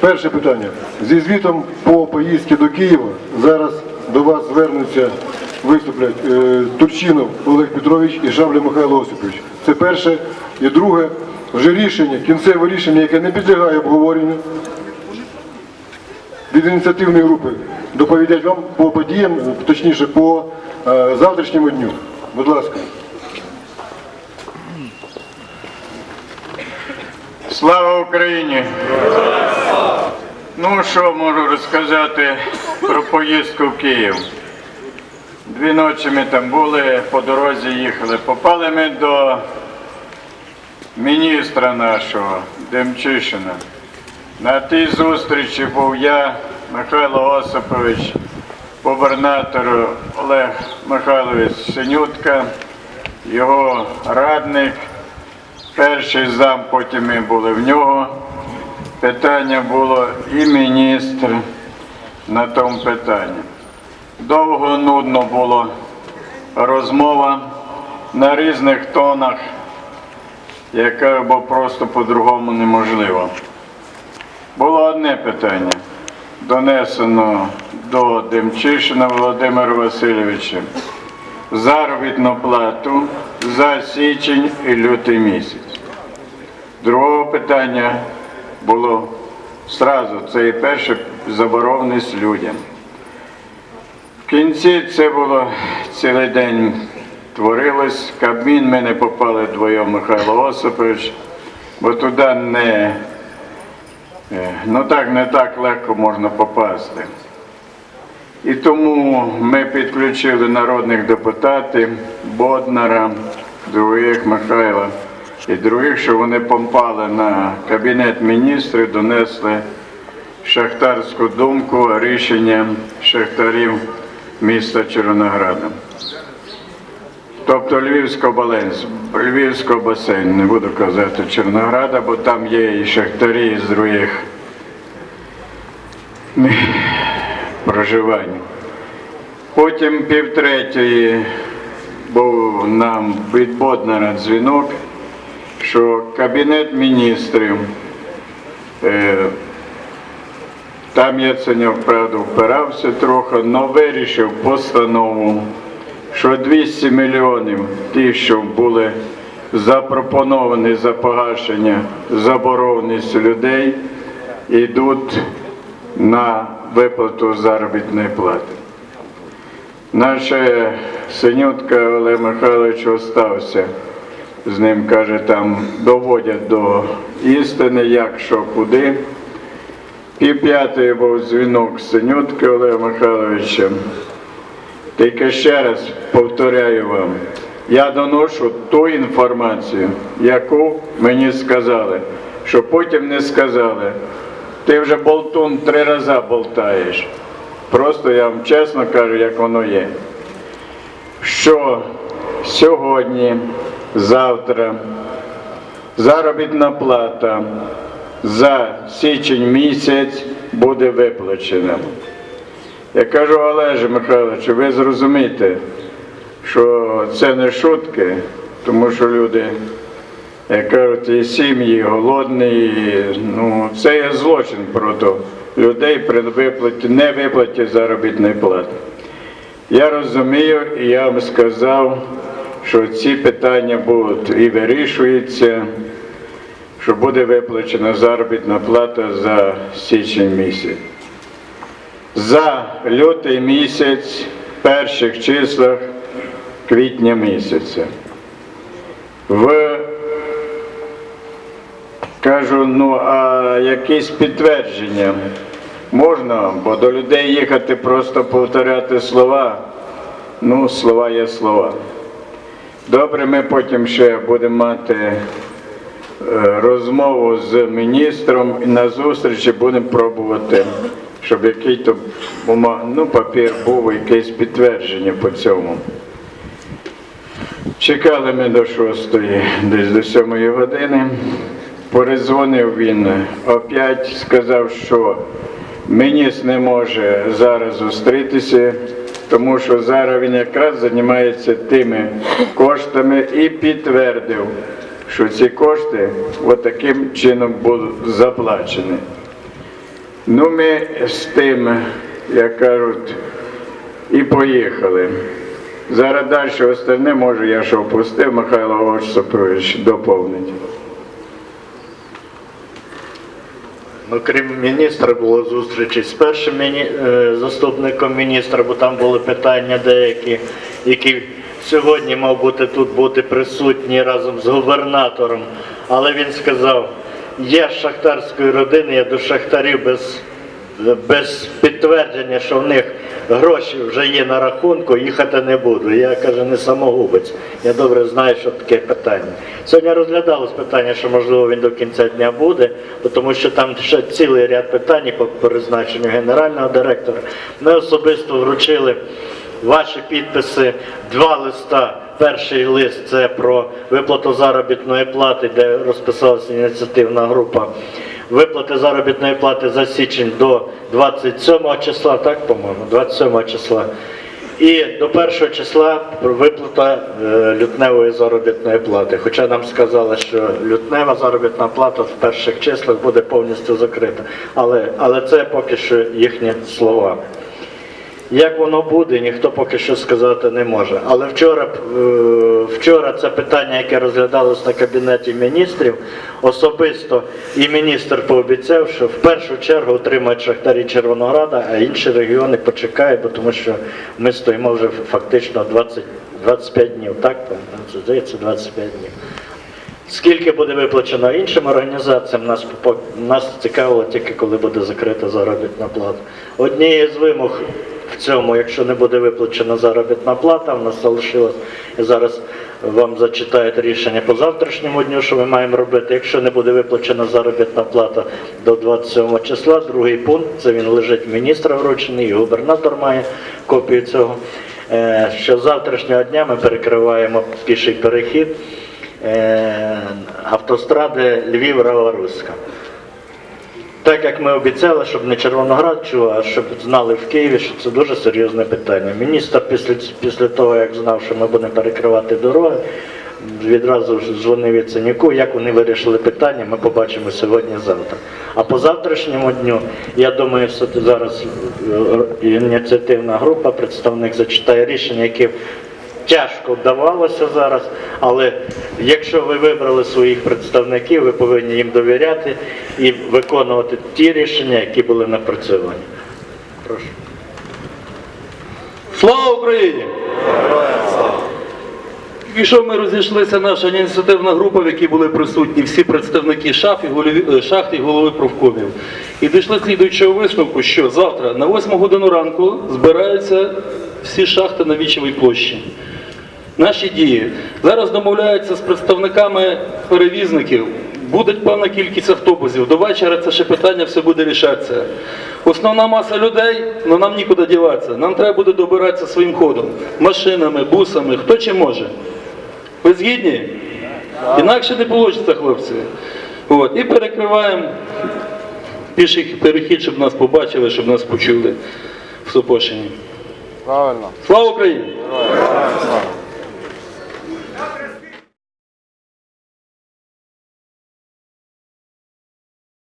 Перше питання. Зі звітом по поїздці до Києва зараз до вас звернуться, виступлять е, Турчинов Олег Петрович і Шавля Михайло Осипович. Це перше. І друге, вже рішення, кінцеве рішення, яке не підлягає обговоренню від ініціативної групи доповідять вам по подіям, точніше по е, завтрашньому дню. Будь ласка. Слава Україні! Ну, що можу розказати про поїздку в Київ. Дві ночі ми там були, по дорозі їхали. Попали ми до міністра нашого Демчишина. На тій зустрічі був я, Михайло Осипович, губернатор Олег Михайлович Синютка, його радник. Перший зам, потім ми були в нього. Питання було і міністр на тому питанні. Довго нудно було розмова на різних тонах, яка бо просто по-другому неможливо. Було одне питання, донесено до Демчишина Володимира Васильовича заробітну плату за січень і лютий місяць. Другого питання було зразу, це і перше забороненість людям. В кінці це було цілий день творилось. Кабмін ми не попали вдвоєм Михайло Осипович, бо туди не, е, ну так, не так легко можна попасти. І тому ми підключили народних депутатів Боднара, других Михайла і других, що вони помпали на кабінет міністрів, донесли шахтарську думку, рішення шахтарів міста Чорнограда. Тобто Львівського баленс, Львівського басейну, не буду казати Чорнограда, бо там є і шахтарі з других проживання. Потім півтретьої був нам від Боднара дзвінок, що Кабінет міністрів, е, там Яценюк, правда, впирався трохи, але вирішив постанову, що 200 мільйонів ті, що були запропоновані за погашення заборгованості людей, йдуть на виплату заробітної плати. Наша синютка Олег Михайлович остався. З ним, каже, там доводять до істини, як, що, куди. Пів п'ятої був дзвінок синютки Олега Михайловича. Тільки ще раз повторяю вам, я доношу ту інформацію, яку мені сказали, що потім не сказали. Ти вже болтун три рази болтаєш. Просто я вам чесно кажу, як воно є. Що сьогодні, завтра заробітна плата за січень місяць буде виплачена. Я кажу, Олеже Михайловичу, ви зрозумієте, що це не шутки, тому що люди, як кажуть, і сім'ї і голодні, і, ну, це є злочин проти людей при виплаті, не виплаті заробітної плати. Я розумію, і я вам сказав, що ці питання будуть і вирішуються, що буде виплачена заробітна плата за січень місяць. За лютий місяць, перших числах квітня місяця. В кажу, ну а якісь підтвердження можна, бо до людей їхати просто повторяти слова. Ну, слова є слова. Добре, ми потім ще будемо мати е, розмову з міністром і на зустрічі будемо пробувати, щоб який то ну, папір був, якесь підтвердження по цьому. Чекали ми до шостої, десь до сьомої години. Перезвонив він опять, сказав, що міністр не може зараз зустрітися, тому що зараз він якраз займається тими коштами і підтвердив, що ці кошти отаким чином будуть заплачені. Ну, ми з тим, як кажуть, і поїхали. Зараз далі остальне, може, я що впустив, Михайло Осипович доповнить. Ну, крім міністра, було зустрічі з першим е, заступником міністра, бо там були питання деякі, які сьогодні мав бути тут бути присутні разом з губернатором. Але він сказав, я з шахтарської родини, я до шахтарів без, без підтвердження, що в них гроші вже є на рахунку, їхати не буду. Я каже, не самогубець. Я добре знаю, що таке питання. Сьогодні розглядалось питання, що можливо він до кінця дня буде, тому що там ще цілий ряд питань по призначенню генерального директора. Ми особисто вручили ваші підписи, два листа. Перший лист це про виплату заробітної плати, де розписалася ініціативна група. Виплати заробітної плати за січень до 27 числа, так, по-моєму, 27 числа. І до 1 числа виплата е, лютневої заробітної плати. Хоча нам сказали, що лютнева заробітна плата в перших числах буде повністю закрита. Але, але це поки що їхні слова. Як воно буде, ніхто поки що сказати не може. Але вчора, е, вчора це питання, яке розглядалось на кабінеті міністрів, особисто і міністр пообіцяв, що в першу чергу отримають шахтарі Червонограда, а інші регіони почекають, бо тому що ми стоїмо вже фактично 20, 25 днів. Так, Це, здається, 25 днів. Скільки буде виплачено іншим організаціям, нас, нас цікавило тільки коли буде закрита заробітна плата. Однією з вимог цьому, якщо не буде виплачена заробітна плата, в нас залишилось, я зараз вам зачитаю рішення по завтрашньому дню, що ми маємо робити. Якщо не буде виплачена заробітна плата до 27 числа, другий пункт, це він лежить міністра вручений, і губернатор має копію цього. е, Що завтрашнього дня ми перекриваємо піший перехід е, автостради Львів-Раворуська. Так як ми обіцяли, щоб не Червоноград чув, а щоб знали в Києві, що це дуже серйозне питання. Міністр після, після того, як знав, що ми будемо перекривати дороги, відразу дзвонив Яценюку, як вони вирішили питання, ми побачимо сьогодні-завтра. А по завтрашньому дню, я думаю, що зараз е, ініціативна група, представник зачитає рішення, яке тяжко вдавалося зараз, але якщо ви вибрали своїх представників, ви повинні їм довіряти і виконувати ті рішення, які були напрацьовані. Прошу. Слава Україні! І що ми розійшлися, наша ініціативна група, в якій були присутні всі представники шаф і голові, е, шахт і голови профкомів. І дійшли слідуючого висновку, що завтра на 8 годину ранку збираються всі шахти на Вічевій площі. Наші дії. Зараз домовляються з представниками перевізників. Буде певна кількість автобусів. До вечора це ще питання все буде рішатися. Основна маса людей, ну нам нікуди діватися. Нам треба буде добиратися своїм ходом. Машинами, бусами, хто чи може. Ви згідні? Інакше не вийде, хлопці. От. І перекриваємо піший перехід, щоб нас побачили, щоб нас почули в Супошині. Правильно. Слава Україні! Слава.